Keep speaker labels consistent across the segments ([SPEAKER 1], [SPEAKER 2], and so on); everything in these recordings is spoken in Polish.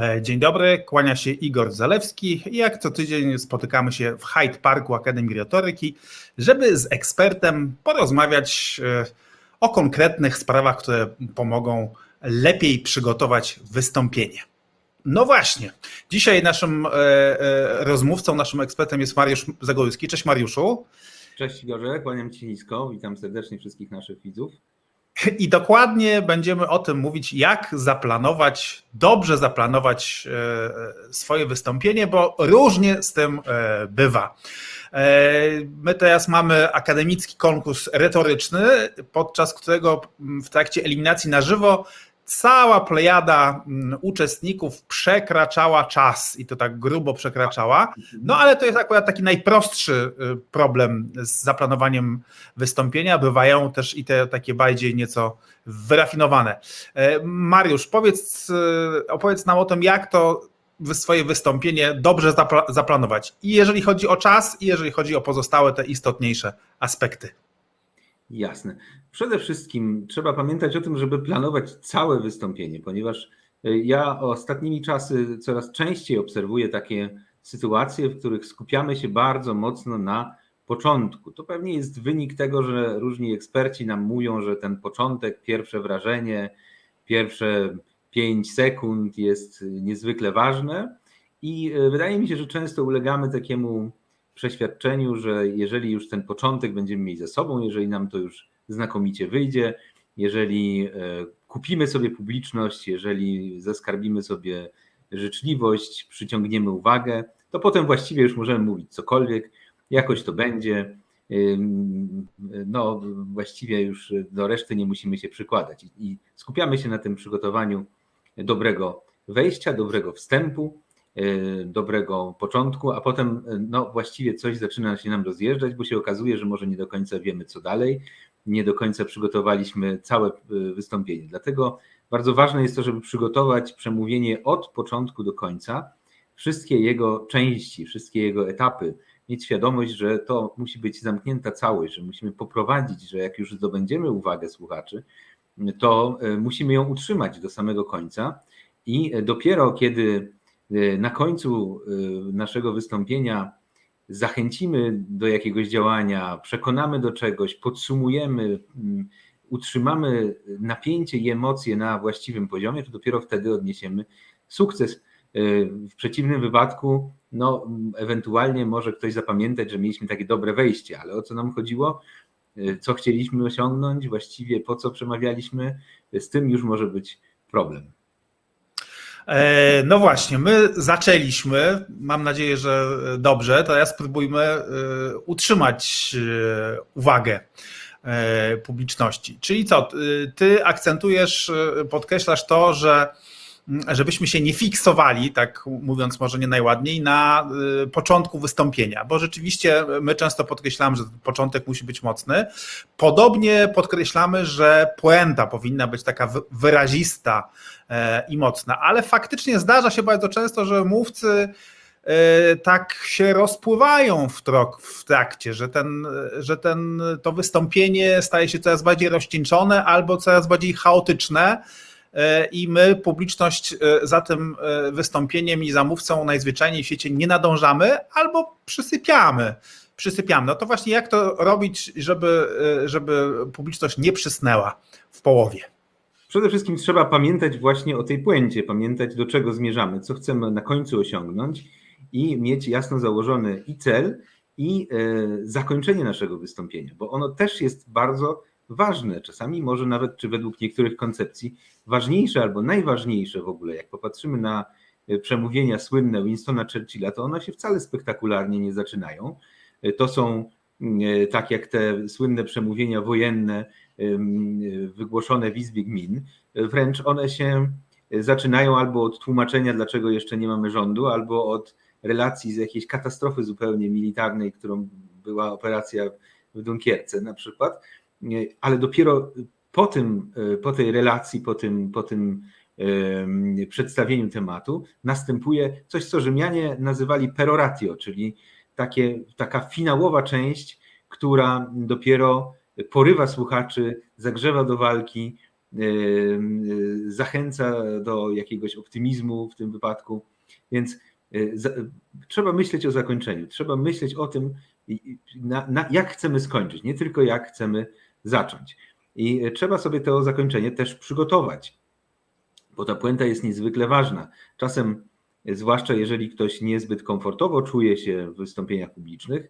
[SPEAKER 1] E, Dzień dobry, kłania się Igor Zalewski. Jak co tydzień spotykamy się w Hyde Parku Akademii Retoryki, żeby z ekspertem porozmawiać e, o konkretnych sprawach, które pomogą lepiej przygotować wystąpienie. No właśnie, dzisiaj naszym e, e, rozmówcą, naszym ekspertem jest Mariusz Zagórski. Cześć Mariuszu.
[SPEAKER 2] Cześć Igorze, kłaniam Ci nisko, witam serdecznie wszystkich naszych widzów.
[SPEAKER 1] I dokładnie będziemy o tym mówić, jak zaplanować, dobrze zaplanować e, swoje wystąpienie, bo różnie z tym bywa. My teraz mamy akademicki konkurs retoryczny, podczas którego w trakcie eliminacji na żywo cała plejada mm, uczestników przekraczała czas i to tak grubo przekraczała. No ale to jest akurat taki najprostszy y, problem z zaplanowaniem wystąpienia. Bywają też i te takie bardziej nieco wyrafinowane. E, Mariusz, powiedz, y, opowiedz nam o tym, jak to swoje wystąpienie dobrze zapla- zaplanować. I jeżeli chodzi o czas, i jeżeli chodzi o pozostałe te istotniejsze aspekty.
[SPEAKER 2] Jasne. Przede wszystkim trzeba pamiętać o tym, żeby planować całe wystąpienie, ponieważ y, ja ostatnimi czasy coraz częściej obserwuję takie sytuacje, w których skupiamy się bardzo mocno na początku. To pewnie jest wynik tego, że różni eksperci nam mówią, że ten początek, pierwsze wrażenie, pierwsze 5 sekund jest niezwykle ważne i y, wydaje mi się, że często ulegamy takiemu przeświadczeniu, że jeżeli już ten początek będziemy mieli ze sobą, jeżeli nam to już znakomicie wyjdzie, jeżeli e, kupimy sobie publiczność, jeżeli zaskarbimy sobie życzliwość, przyciągniemy uwagę, to potem właściwie już możemy mówić cokolwiek, jakoś to będzie. No, właściwie już do reszty nie musimy się przykładać I- skupiamy się na tym przygotowaniu dobrego wejścia, dobrego wstępu, dobrego początku, a potem y, no, właściwie coś zaczyna się nam rozjeżdżać, bo się okazuje, że może nie do końca wiemy, co dalej, nie do końca przygotowaliśmy całe y, wystąpienie. Dlatego bardzo ważne jest to, żeby przygotować przemówienie od początku do końca, wszystkie jego części, wszystkie jego etapy, mieć świadomość, że to musi być zamknięta całość, że musimy poprowadzić, że jak już zdobędziemy uwagę słuchaczy, to y, musimy ją utrzymać do samego końca. I dopiero kiedy y, na końcu y, naszego wystąpienia zachęcimy do jakiegoś działania, przekonamy do czegoś, podsumujemy, mm, utrzymamy napięcie i emocje na właściwym poziomie, to dopiero wtedy odniesiemy sukces. Y, W przeciwnym wypadku, no, ewentualnie może ktoś zapamiętać, że mieliśmy takie dobre wejście, ale o co nam chodziło? Co chcieliśmy osiągnąć, właściwie po co przemawialiśmy, z tym już może być problem.
[SPEAKER 1] E, No właśnie, my zaczęliśmy, mam nadzieję, że dobrze, teraz spróbujmy e, utrzymać e, uwagę publiczności. Czyli co, ty- akcentujesz, podkreślasz to, że żebyśmy się nie fiksowali, tak mówiąc może nie najładniej, na e, początku wystąpienia, bo rzeczywiście my często podkreślamy, że początek musi być mocny. Podobnie podkreślamy, że puenta powinna być taka wy- wyrazista, e, i mocna, ale faktycznie zdarza się bardzo często, że mówcy e, tak się rozpływają w, trakcie, że, ten, że ten, to wystąpienie staje się coraz bardziej rozcieńczone albo coraz bardziej chaotyczne i my, publiczność, e, za tym e, wystąpieniem i za mówcą najzwyczajniej w świecie nie nadążamy albo przysypiamy. Przysypiamy. No to właśnie jak to robić, żeby, e, żeby publiczność nie przysnęła w połowie?
[SPEAKER 2] Przede wszystkim trzeba pamiętać właśnie o tej puencie, pamiętać do czego zmierzamy, co chcemy na końcu osiągnąć i mieć jasno założony i cel, i e, zakończenie naszego wystąpienia, bo ono też jest bardzo ważne. Czasami może nawet, czy według niektórych koncepcji, ważniejsze albo najważniejsze w ogóle. Jak popatrzymy na e, przemówienia słynne Winstona Churchilla, to one się wcale spektakularnie nie zaczynają. E, To są e, tak jak te słynne przemówienia wojenne, wygłoszone w Izbie Gmin, wręcz one się zaczynają albo od tłumaczenia, dlaczego jeszcze nie mamy rządu, albo od relacji z jakiejś katastrofy zupełnie militarnej, którą była operacja w Dunkierce na przykład, ale dopiero po, tym, po tej relacji, po tym, po tym przedstawieniu tematu, następuje coś, co Rzymianie nazywali peroratio, czyli takie, taka finałowa część, która dopiero porywa słuchaczy, zagrzewa do walki, zachęca do jakiegoś optymizmu w tym wypadku. Więc za, trzeba myśleć o zakończeniu, trzeba myśleć o tym, jak chcemy skończyć, nie tylko jak chcemy zacząć. I trzeba sobie to zakończenie też przygotować, bo ta puenta jest niezwykle ważna. Czasem, zwłaszcza jeżeli ktoś niezbyt komfortowo czuje się w wystąpieniach publicznych,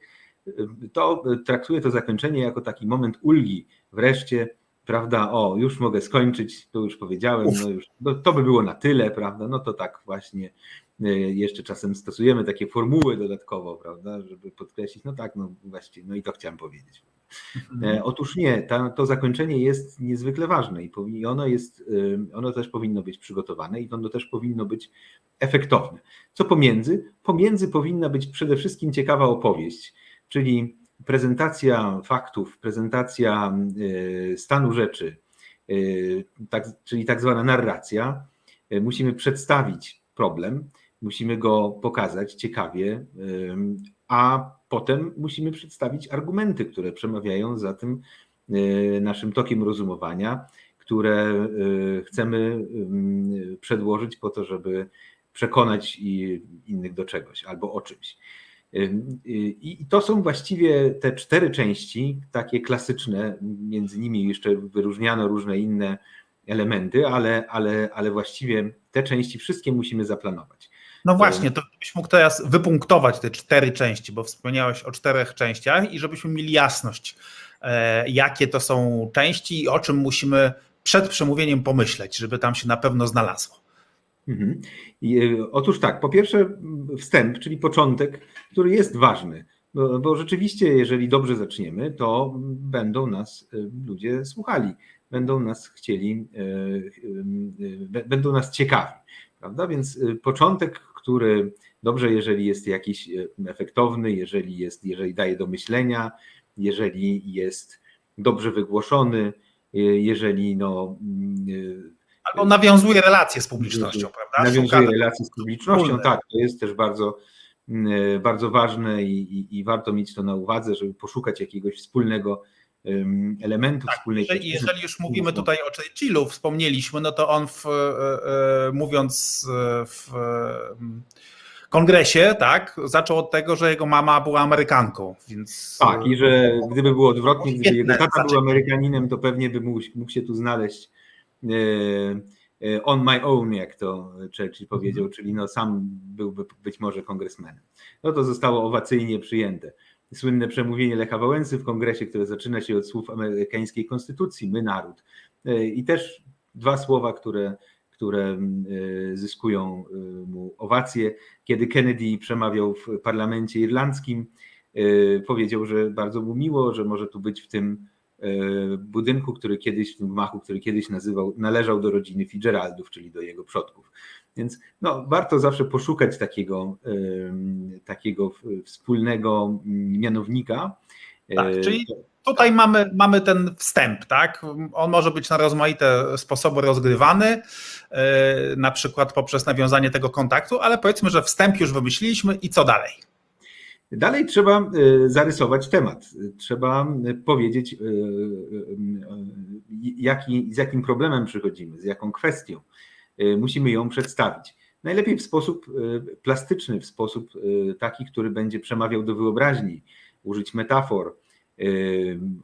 [SPEAKER 2] to traktuje to zakończenie jako taki moment ulgi. Wreszcie, prawda, o, już mogę skończyć, to już powiedziałem, no już, no, to by było na tyle, prawda, no to tak właśnie e, jeszcze czasem stosujemy takie formuły dodatkowo, prawda, żeby podkreślić, no tak, no właściwie, no i to chciałem powiedzieć. E, Otóż nie, ta, to zakończenie jest niezwykle ważne i ono, jest, y, ono też powinno być przygotowane i ono też powinno być efektowne. Co pomiędzy? Pomiędzy powinna być przede wszystkim ciekawa opowieść, czyli prezentacja faktów, prezentacja y, stanu rzeczy, y, tak, czyli tak zwana narracja. Musimy przedstawić problem, musimy go pokazać ciekawie, a potem musimy przedstawić argumenty, które przemawiają za tym y, naszym tokiem rozumowania, które y, chcemy ym, przedłożyć po to, żeby przekonać innych do czegoś albo o czymś. Ym, y, I to są właściwie te cztery części, takie klasyczne, między nimi jeszcze wyróżniano różne inne elementy, ale, ale, ale właściwie te części wszystkie musimy zaplanować.
[SPEAKER 1] No właśnie, to byś mógł teraz wypunktować te cztery części, bo wspomniałeś o czterech częściach i żebyśmy mieli jasność, e, jakie to są części i o czym musimy przed przemówieniem pomyśleć, żeby tam się na pewno znalazło.
[SPEAKER 2] Mhm. I, y, otóż tak, po pierwsze wstęp, czyli początek, który jest ważny, bo, bo rzeczywiście, jeżeli dobrze zaczniemy, to będą nas y, ludzie słuchali, będą nas chcieli, będą nas ciekawi, prawda? Więc początek, który dobrze, jeżeli jest jakiś y, efektowny, jeżeli jest, jeżeli daje do myślenia, jeżeli jest dobrze wygłoszony, y, jeżeli no, y,
[SPEAKER 1] Albo nawiązuje relacje z publicznością, prawda?
[SPEAKER 2] nawiązuje relacje z publicznością. Tak, to jest też bardzo, mm, bardzo ważne i, i, i warto mieć to na uwadze, żeby poszukać jakiegoś wspólnego em, elementu, wspólnej
[SPEAKER 1] Jeżeli, jeżeli już mówimy tutaj o Churchillu, wspomnieliśmy, no to on w, e, e, mówiąc e, w kongresie, tak, zaczął od tego, że jego mama była Amerykanką, więc...
[SPEAKER 2] Tak, i że gdyby było odwrotnie, gdyby jego tata był
[SPEAKER 1] zaczęcie.
[SPEAKER 2] Amerykaninem, to pewnie by mógł, mógł się tu znaleźć on my own, jak to Churchill powiedział,
[SPEAKER 1] Mhm.
[SPEAKER 2] czyli no sam byłby być może kongresmenem. No to zostało owacyjnie przyjęte. Słynne przemówienie Lecha Wałęsy w kongresie, które zaczyna się od słów amerykańskiej konstytucji, my naród. E, I też dwa słowa, które, które e, zyskują e, mu owację. Kiedy Kennedy przemawiał w parlamencie irlandzkim, powiedział, że bardzo mu miło, że może tu być w tym budynku, który kiedyś, w tym gmachu, który kiedyś nazywał, należał do rodziny Fitzgeraldów, czyli do jego przodków. Więc no, warto zawsze poszukać takiego, takiego wspólnego mianownika.
[SPEAKER 1] Tak,
[SPEAKER 2] E,
[SPEAKER 1] czyli Tutaj mamy, mamy ten wstęp, tak? On może być na rozmaite sposoby rozgrywany, e, na przykład poprzez nawiązanie tego kontaktu, ale powiedzmy, że wstęp już wymyśliliśmy i co dalej?
[SPEAKER 2] Dalej trzeba e, zarysować temat. Trzeba powiedzieć, jaki, z jakim problemem przychodzimy, z jaką kwestią. E, Musimy ją przedstawić. Najlepiej w sposób e, plastyczny, w sposób e, taki, który będzie przemawiał do wyobraźni, użyć metafor,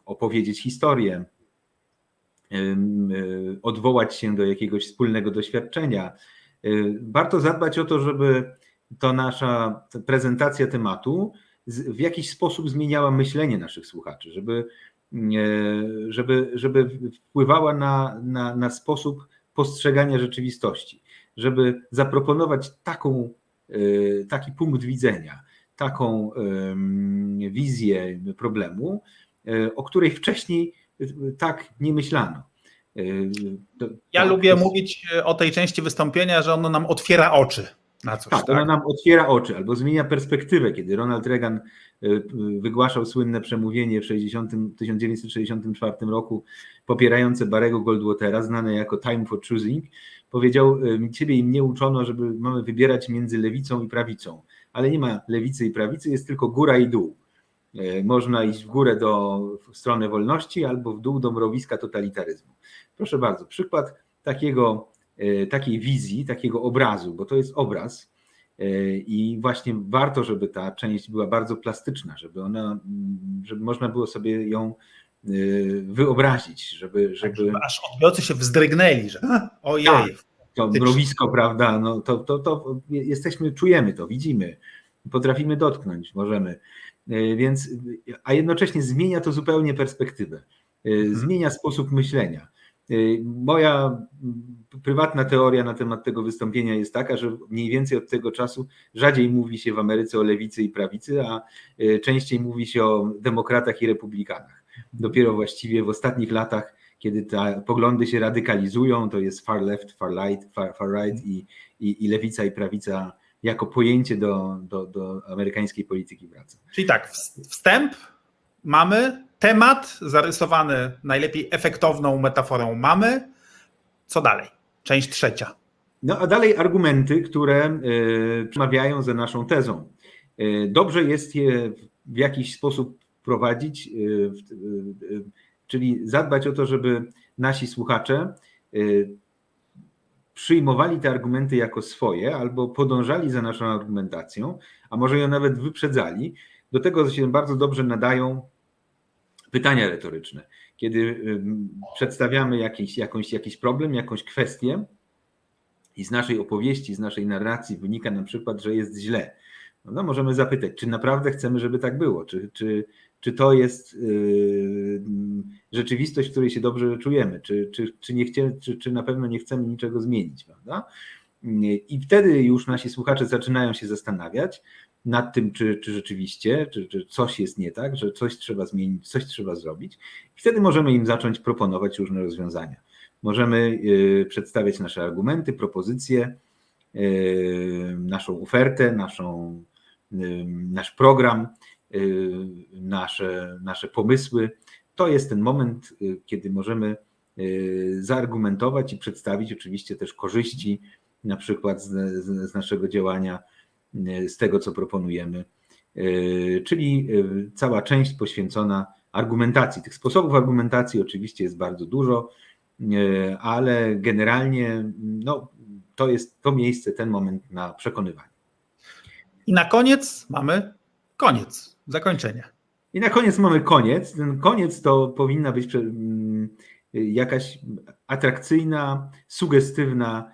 [SPEAKER 2] opowiedzieć historię, odwołać się do jakiegoś wspólnego doświadczenia. Warto zadbać o to, żeby to nasza prezentacja tematu w jakiś sposób zmieniała myślenie naszych słuchaczy, żeby, żeby, żeby wpływała na, na, na sposób postrzegania rzeczywistości, żeby zaproponować taką, e, taki punkt widzenia, taką wizję problemu, e, o której wcześniej e, tak nie myślano.
[SPEAKER 1] Ja
[SPEAKER 2] tak,
[SPEAKER 1] lubię
[SPEAKER 2] to-
[SPEAKER 1] mówić o tej części wystąpienia, że ono nam otwiera oczy. Na coś.
[SPEAKER 2] Tak,
[SPEAKER 1] Tak,
[SPEAKER 2] ona nam otwiera oczy albo zmienia perspektywę. Kiedy Ronald Reagan y, wygłaszał słynne przemówienie w 60, 1964 roku popierające Barego Goldwatera, znane jako Time for Choosing, powiedział, y, ciebie i mnie uczono, żeby mamy wybierać między lewicą i prawicą, ale nie ma lewicy i prawicy, jest tylko góra i dół. Y, Można iść w górę do w stronę wolności albo w dół do mrowiska totalitaryzmu. Proszę bardzo, przykład takiego, takiej wizji, takiego obrazu, bo to jest obraz, E, I właśnie warto, żeby ta część była bardzo plastyczna, żeby ona, żeby można było sobie ją y, wyobrazić, żeby,
[SPEAKER 1] tak,
[SPEAKER 2] żeby
[SPEAKER 1] żeby aż odbiorcy się wzdrygnęli, że "A, ojej,
[SPEAKER 2] Tak. to mrowisko, prawda, no to, to, to jesteśmy, czujemy to, widzimy, potrafimy dotknąć, możemy, E, więc, a jednocześnie zmienia to zupełnie perspektywę, E,
[SPEAKER 1] Mhm.
[SPEAKER 2] zmienia sposób myślenia. E, Moja prywatna teoria na temat tego wystąpienia jest taka, że mniej więcej od tego czasu rzadziej mówi się w Ameryce o lewicy i prawicy, a e, częściej mówi się o demokratach i republikanach. Dopiero właściwie w ostatnich latach, kiedy te poglądy się radykalizują, to jest far left, far right, far, far right i, i, i lewica i prawica jako pojęcie do, do, do amerykańskiej polityki wraca.
[SPEAKER 1] Czyli tak, ws- wstęp mamy, temat zarysowany najlepiej efektowną metaforą mamy. Co dalej? Część trzecia.
[SPEAKER 2] No a dalej argumenty, które e, przemawiają za naszą tezą. E, Dobrze jest je w jakiś sposób prowadzić, e, czyli zadbać o to, żeby nasi słuchacze przyjmowali te argumenty jako swoje albo podążali za naszą argumentacją, a może ją nawet wyprzedzali. Do tego się bardzo dobrze nadają pytania retoryczne. Kiedy ym, przedstawiamy jakiś, jakąś, jakiś problem, jakąś kwestię, i z naszej opowieści, z naszej narracji wynika na przykład, że jest źle. No możemy zapytać, czy naprawdę chcemy, żeby tak było? Czy, czy, czy to jest yy, rzeczywistość, w której się dobrze czujemy? Czy, czy, czy, nie chcie, czy, czy na pewno nie chcemy niczego zmienić? Prawda? I wtedy już nasi słuchacze zaczynają się zastanawiać nad tym, czy, czy rzeczywiście, czy, czy coś jest nie tak, że coś trzeba zmienić, coś trzeba zrobić. I wtedy możemy im zacząć proponować różne rozwiązania. Możemy y, przedstawiać nasze argumenty, propozycje, y, naszą ofertę, naszą, y, nasz program, nasze, nasze pomysły. To jest ten moment, kiedy możemy zaargumentować i przedstawić oczywiście też korzyści, na przykład z, z, z naszego działania, z tego, co proponujemy. Y, Czyli y, cała część poświęcona argumentacji. Tych sposobów argumentacji oczywiście jest bardzo dużo e, ale generalnie no, to jest to miejsce, ten moment na przekonywanie.
[SPEAKER 1] I na koniec mamy koniec, zakończenie.
[SPEAKER 2] I na koniec mamy koniec. Ten koniec to powinna być mm, jakaś atrakcyjna, sugestywna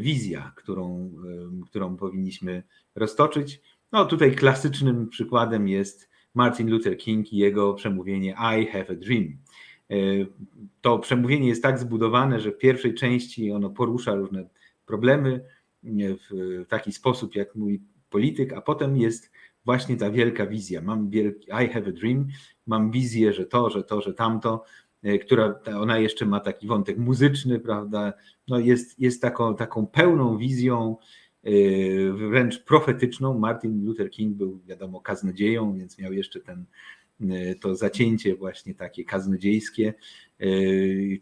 [SPEAKER 2] wizja, którą, y, którą powinniśmy roztoczyć. No tutaj klasycznym przykładem jest Martin Luther King i jego przemówienie I have a dream. Y, To przemówienie jest tak zbudowane, że w pierwszej części ono porusza różne problemy y, w taki sposób, jak mówi polityk, a potem jest właśnie ta wielka wizja. Mam wielki, I have a dream, mam wizję, że to, że to, że tamto, która ta- ona jeszcze ma taki wątek muzyczny, prawda? No jest, jest taką, taką pełną wizją, e, wręcz profetyczną. Martin Luther King był, wiadomo, kaznodzieją, więc miał jeszcze ten, e, to zacięcie właśnie takie kaznodziejskie, e,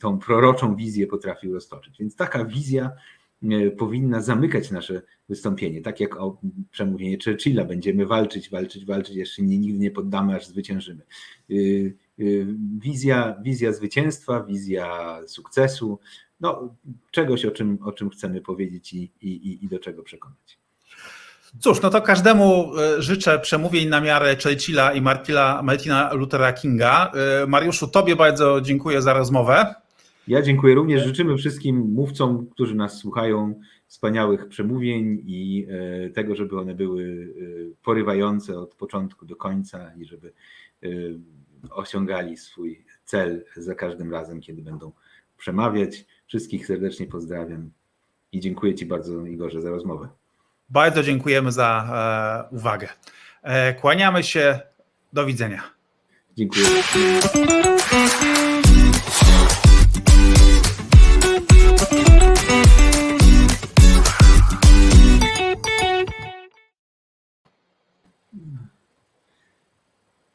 [SPEAKER 2] tą proroczą wizję potrafił roztoczyć. Więc taka wizja e, powinna zamykać nasze wystąpienie, tak jak o przemówienie Churchilla, będziemy walczyć, walczyć, walczyć, jeszcze nie, nigdy nie poddamy, aż zwyciężymy. Wizja, wizja zwycięstwa, wizja sukcesu, no, czegoś, o czym, o czym chcemy powiedzieć i, i, i do czego przekonać.
[SPEAKER 1] Cóż, no to każdemu e, życzę przemówień na miarę Churchilla i Martina, Martina Luthera Kinga. E, Mariuszu, Tobie bardzo dziękuję za rozmowę.
[SPEAKER 2] Ja dziękuję również. Życzymy wszystkim mówcom, którzy nas słuchają, wspaniałych przemówień i e, tego, żeby one były porywające od początku do końca i żeby osiągali swój cel za każdym razem, kiedy będą przemawiać. Wszystkich serdecznie pozdrawiam i dziękuję Ci bardzo, Igorze, za rozmowę.
[SPEAKER 1] Bardzo dziękujemy za e, uwagę. E, kłaniamy się. Do widzenia.
[SPEAKER 2] Dziękuję.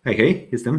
[SPEAKER 2] Hej, hej, jestem.